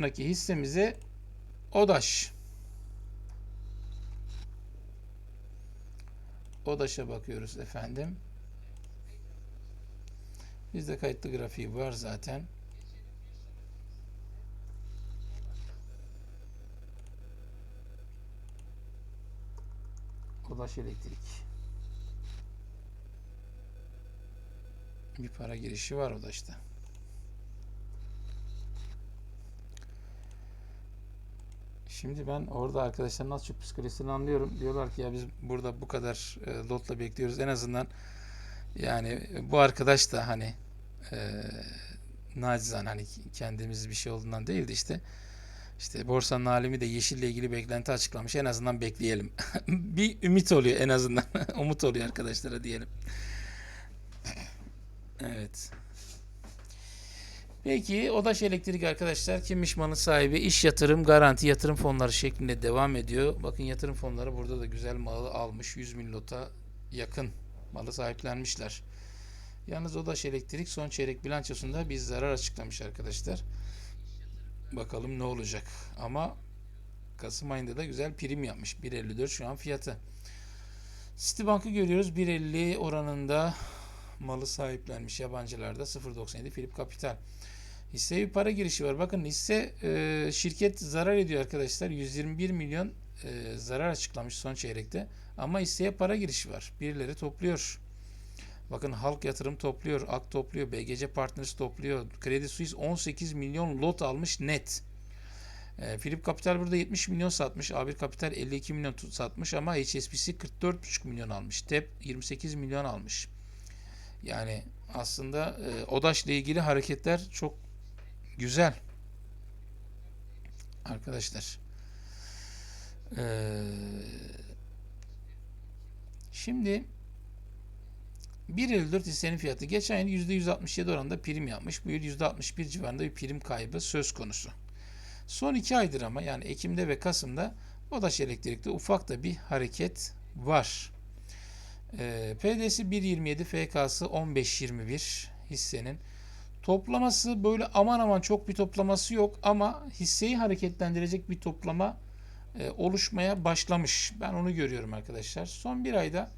sonraki hissemize ODAŞ. ODAŞ'a bakıyoruz efendim. Bizde kayıtlı grafiği var zaten. ODAŞ elektrik. Bir para girişi var ODAŞ'ta. Şimdi ben orada arkadaşların az çok psikolojisini anlıyorum. Diyorlar ki ya biz burada bu kadar e, lotla bekliyoruz. En azından yani bu arkadaş da hani e, nacizane hani kendimiz bir şey olduğundan değil de işte işte borsanın alemi de yeşille ilgili beklenti açıklamış. En azından bekleyelim. bir ümit oluyor en azından. Umut oluyor arkadaşlara diyelim. Evet. Peki Odaş Elektrik arkadaşlar kimmiş malın sahibi? İş yatırım garanti yatırım fonları şeklinde devam ediyor. Bakın yatırım fonları burada da güzel malı almış. 100 bin lota yakın malı sahiplenmişler. Yalnız Odaş Elektrik son çeyrek bilançosunda bir zarar açıklamış arkadaşlar. Bakalım ne olacak. Ama Kasım ayında da güzel prim yapmış. 1.54 şu an fiyatı. Citibank'ı görüyoruz. 1.50 oranında malı sahiplenmiş yabancılarda 0.97 Philip Capital. Hisseye bir para girişi var. Bakın hisse e, şirket zarar ediyor arkadaşlar. 121 milyon e, zarar açıklamış son çeyrekte. Ama hisseye para girişi var. Birileri topluyor. Bakın Halk Yatırım topluyor, Ak topluyor, BGC Partners topluyor. Kredi Suisse 18 milyon lot almış net. E, Philip Capital burada 70 milyon satmış. A1 Capital 52 milyon satmış ama HSBC 44,5 milyon almış. TEP 28 milyon almış. Yani aslında e, ODAŞ ile ilgili hareketler çok güzel. Arkadaşlar. Ee, şimdi 1.54 hissenin fiyatı geçen yıl %167 oranında prim yapmış. Bu yıl %61 civarında bir prim kaybı söz konusu. Son iki aydır ama yani Ekim'de ve Kasım'da Odaş Elektrik'te ufak da bir hareket var. Ee, PD'si 1.27, FK'sı 15.21 hissenin. Toplaması böyle aman aman çok bir toplaması yok ama hisseyi hareketlendirecek bir toplama e, oluşmaya başlamış. Ben onu görüyorum arkadaşlar. Son bir ayda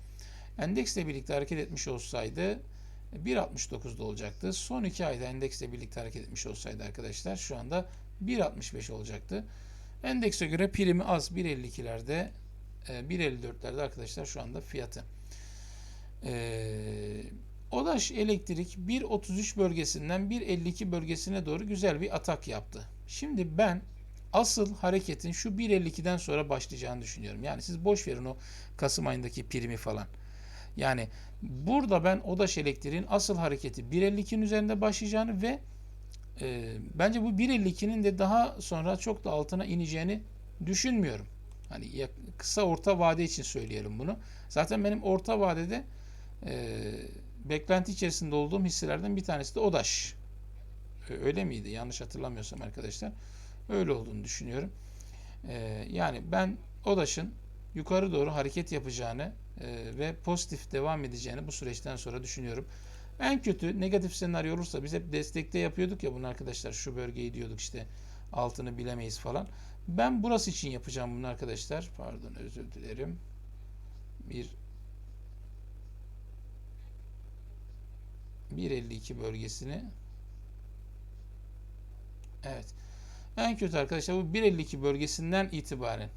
endeksle birlikte hareket etmiş olsaydı 1.69'da olacaktı. Son iki ayda endeksle birlikte hareket etmiş olsaydı arkadaşlar şu anda 1.65 olacaktı. Endekse göre primi az 1.52'lerde e, 1.54'lerde arkadaşlar şu anda fiyatı. Ee, Odaş Elektrik 1.33 bölgesinden 1.52 bölgesine doğru güzel bir atak yaptı. Şimdi ben asıl hareketin şu 1.52'den sonra başlayacağını düşünüyorum. Yani siz boş verin o Kasım ayındaki primi falan. Yani burada ben Odaş Elektrik'in asıl hareketi 1.52'nin üzerinde başlayacağını ve e, bence bu 1.52'nin de daha sonra çok da altına ineceğini düşünmüyorum. Hani kısa orta vade için söyleyelim bunu. Zaten benim orta vadede e, beklenti içerisinde olduğum hisselerden bir tanesi de ODAŞ. Öyle miydi? Yanlış hatırlamıyorsam arkadaşlar. Öyle olduğunu düşünüyorum. E, yani ben ODAŞ'ın yukarı doğru hareket yapacağını e, ve pozitif devam edeceğini bu süreçten sonra düşünüyorum. En kötü negatif senaryo olursa biz hep destekte yapıyorduk ya bunu arkadaşlar şu bölgeyi diyorduk işte altını bilemeyiz falan. Ben burası için yapacağım bunu arkadaşlar. Pardon özür dilerim. Bir 1.52 bölgesini Evet. En kötü arkadaşlar bu 1.52 bölgesinden itibaren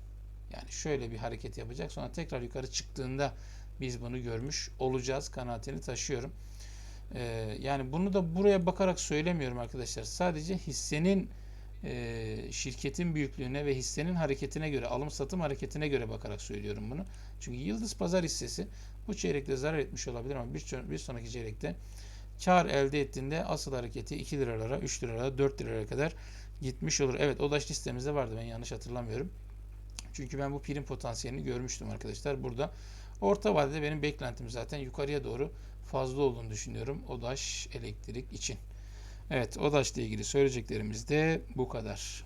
yani şöyle bir hareket yapacak. Sonra tekrar yukarı çıktığında biz bunu görmüş olacağız. Kanaatini taşıyorum. Ee, yani bunu da buraya bakarak söylemiyorum arkadaşlar. Sadece hissenin e, şirketin büyüklüğüne ve hissenin hareketine göre, alım satım hareketine göre bakarak söylüyorum bunu. Çünkü Yıldız Pazar hissesi bu çeyrekte zarar etmiş olabilir ama bir, bir sonraki çeyrekte kar elde ettiğinde asıl hareketi 2 liralara, 3 liralara, 4 liralara kadar gitmiş olur. Evet ODAŞ listemizde vardı ben yanlış hatırlamıyorum. Çünkü ben bu prim potansiyelini görmüştüm arkadaşlar. Burada orta vadede benim beklentim zaten yukarıya doğru fazla olduğunu düşünüyorum. ODAŞ elektrik için. Evet ODAŞ ile ilgili söyleyeceklerimiz de bu kadar.